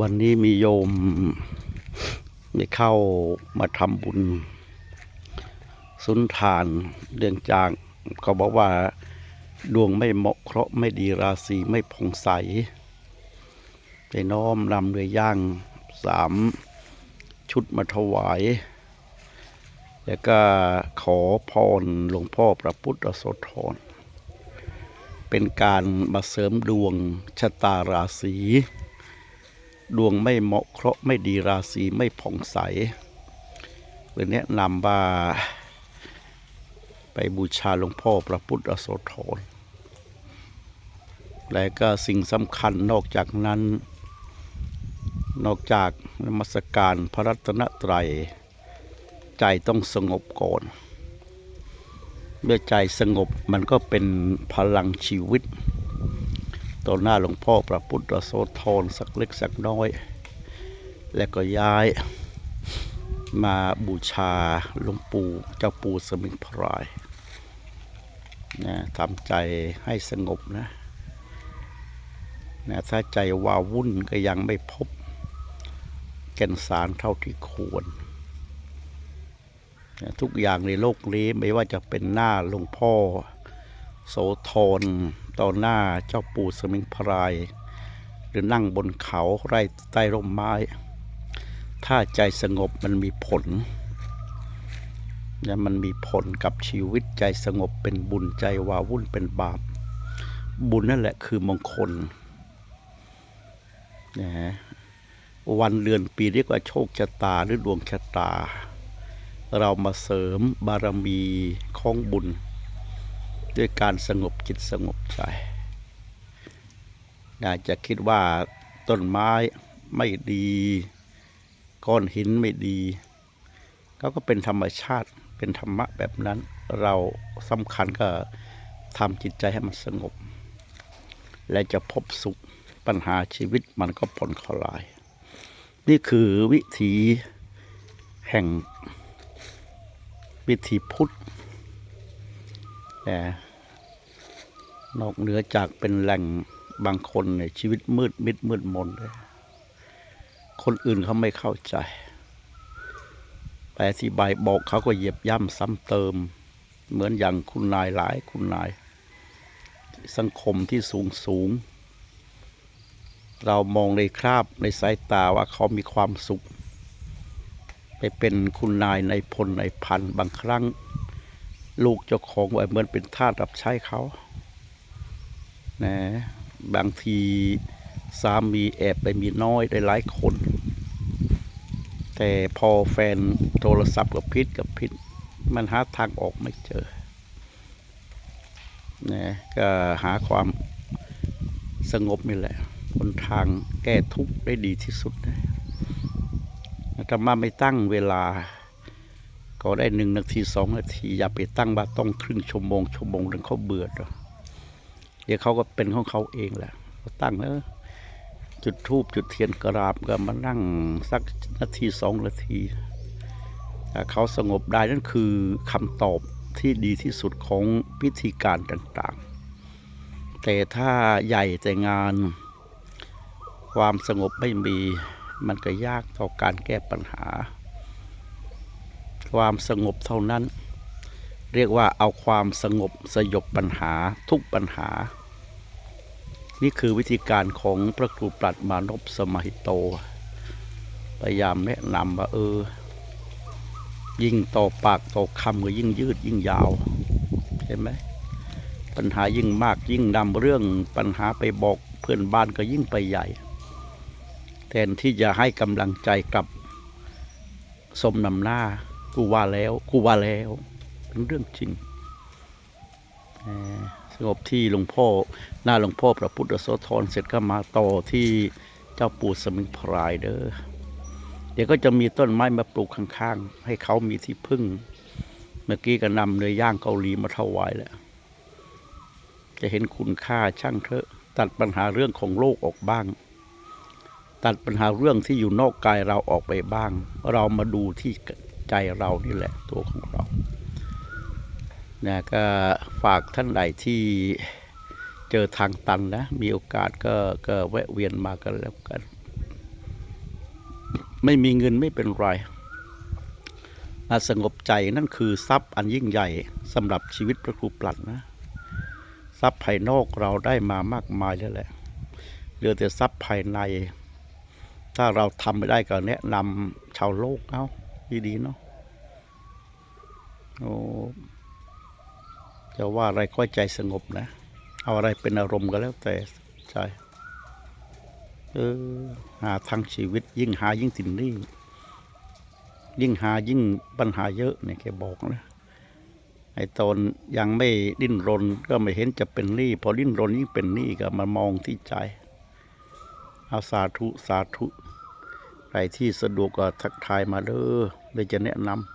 วันนี้มีโยมได้เข้ามาทำบุญ สุนทานเรื่องจากเขาบอกว่า ดวงไม่เหมาะเคราะห์ไม่ดีราศีไม่ผ่องใสได้น้อมนำเรือย่างสามชุดมาถวาย แล้วก็ขอพรหลวงพ่อพระพุทธโสธรเป็นการมาเสริมดวงชะตาราศี ดวงไม่เหมาะเคราะห์ไม่ดีราศีไม่ผ่องใสเลยแนะนำว่าไปบูชาหลวงพ่อพระพุทธโสธรและก็สิ่งสำคัญนอกจากนั้น นอกจากนมัสการพระรัตนตรัย ใจต้องสงบก่อน เมื่อใจสงบมันก็เป็นพลังชีวิต ต่อหน้าหลวงพ่อพระพุทธโสธรสักเล็กสักน้อย และก็ย้ายมาบูชาหลวงปู่เจ้าปู่สมิงพรายนะทำใจให้สงบนะนะถ้าใจวาวุ่นก็ยังไม่พบ แก่นสารเท่าที่ควรนะทุกอย่างในโลกนี้ไม่ว่าจะเป็นหน้าหลวงพ่อ โสธร ต่อหน้าเจ้าปู่สมิงพราย หรือนั่งบนเขาไร่ใต้ร่มไม้ ถ้าใจสงบมันมีผลนะมันมีผลกับชีวิตใจสงบเป็นบุญใจวาวุ่นเป็นบาป บุญนั่นแหละคือมงคลนะฮะวันเดือนปีเรียกว่าโชคชะตาหรือดวงชะตา เรามาเสริมบารมีของบุญ ด้วยการสงบจิตสงบใจอาจจะคิดว่าต้นไม้ไม่ดี ก้อนหินไม่ดีเขาก็เป็นธรรมชาติเป็นธรรมะแบบนั้นเราสำคัญก็ทำจิตใจให้มันสงบ และจะพบสุขปัญหาชีวิตมันก็ผ่อนคลาย นี่คือวิถีแห่งวิถีพุทธ แต่นอกเหนือจากเป็นแหล่งบางคนเนี่ยชีวิตมืดมิดมืดมนเลยคนอื่นเขาไม่เข้าใจไปอธิบายบอกเขาก็เหยียบย่ำซ้ำเติม เหมือนอย่างคุณนายหลายคุณนาย สังคมที่สูงสูง เรามองในคราบในสายตาว่าเขามีความสุข ไปเป็นคุณนายในพลในพันบางครั้ง ลูกเจ้าของไว้เหมือนเป็นทาสรับใช้เขานะบางทีสามีแอบไปมีน้อยได้หลายคน แต่พอแฟนโทรศัพท์กับพิษกับพิษมันหาทางออกไม่เจอนะก็หาความสงบนี่แหละคนทางแก้ทุกข์ได้ดีที่สุดนะธรรมะไม่ตั้งเวลา ก็ได้หนึ่งนาทีสองนาที อย่าไปตั้งว่าต้องครึ่งชั่วโมงชั่วโมงถึงเขาเบื่อหรอกเดี๋ยวเขาก็เป็นของเขาเองแหละเขาตั้งแล้วจุดทูบจุดเทียนกราบก็มานั่งสักนาทีสองนาทีถ้าเขาสงบได้นั่นคือคำตอบที่ดีที่สุดของพิธีการต่างๆ แต่ถ้าใหญ่แต่งานความสงบไม่มีมันก็ยากต่อการแก้ปัญหา ความสงบเท่านั้น เรียกว่าเอาความสงบสยบปัญหาทุกปัญหา นี่คือวิธีการของพระครูปรัดมานพสมัยโต พยายามแนะนำว่าเออ ยิ่งต่อปากต่อคำก็ยิ่งยืดยิ่งยาวเห็นไหมปัญหายิ่งมากยิ่งนำเรื่องปัญหาไปบอกเพื่อนบ้านก็ยิ่งไปใหญ่ แทนที่จะให้กำลังใจกลับสมนำหน้า กูว่าแล้วกูว่าแล้วเป็นเรื่องจริงสงบที่หลวงพ่อหน้าหลวงพ่อพระพุทธโสธรเสร็จก็มาต่อที่เจ้าปู่สมิงพรายเด้อเดี๋ยวก็จะมีต้นไม้มาปลูกข้างๆ ให้เขามีที่พึ่ง เมื่อกี้ก็นำเนื้อย่างเกาหลีมาถวายแล้ว จะเห็นคุณค่าช่างเถอะ ตัดปัญหาเรื่องของโลกออกบ้าง ตัดปัญหาเรื่องที่อยู่นอกกายเราออกไปบ้าง เรามาดูที่ ใจเรานี่แหละตัวของเรานะก็ฝากท่านใดที่เจอทางตันนะ มีโอกาสก็ก็แวะเวียนมากันแล้วกัน ไม่มีเงินไม่เป็นไรอาสงบใจนั่นคือทรัพย์อันยิ่งใหญ่สำหรับชีวิตพระครูปลัดนะ ทรัพย์ภายนอกเราได้มามากมายแล้วแหละเหลือแต่ทรัพย์ภายใน ถ้าเราทำไม่ได้ก็แนะนำชาวโลกเอาดีๆเนาะ โอ้จะว่าอะไรก็ใจสงบนะ เอาอะไรเป็นอารมณ์ก็แล้วแต่ใจเออหาทางชีวิตยิ่งหายิ่งสินนี่ยิ่งหายิ่งปัญหาเยอะเนี่ยแกบอกนะไอ้ตอนยังไม่ดิ้นรนก็ไม่เห็นจะเป็นหนี้พอดิ้นรนยิ่งเป็นหนี้ก็มามองที่ใจเอาสาธุสาธุใครที่สะดวกก็ทักทายมาเด้อเดี๋ยวจะแนะนำ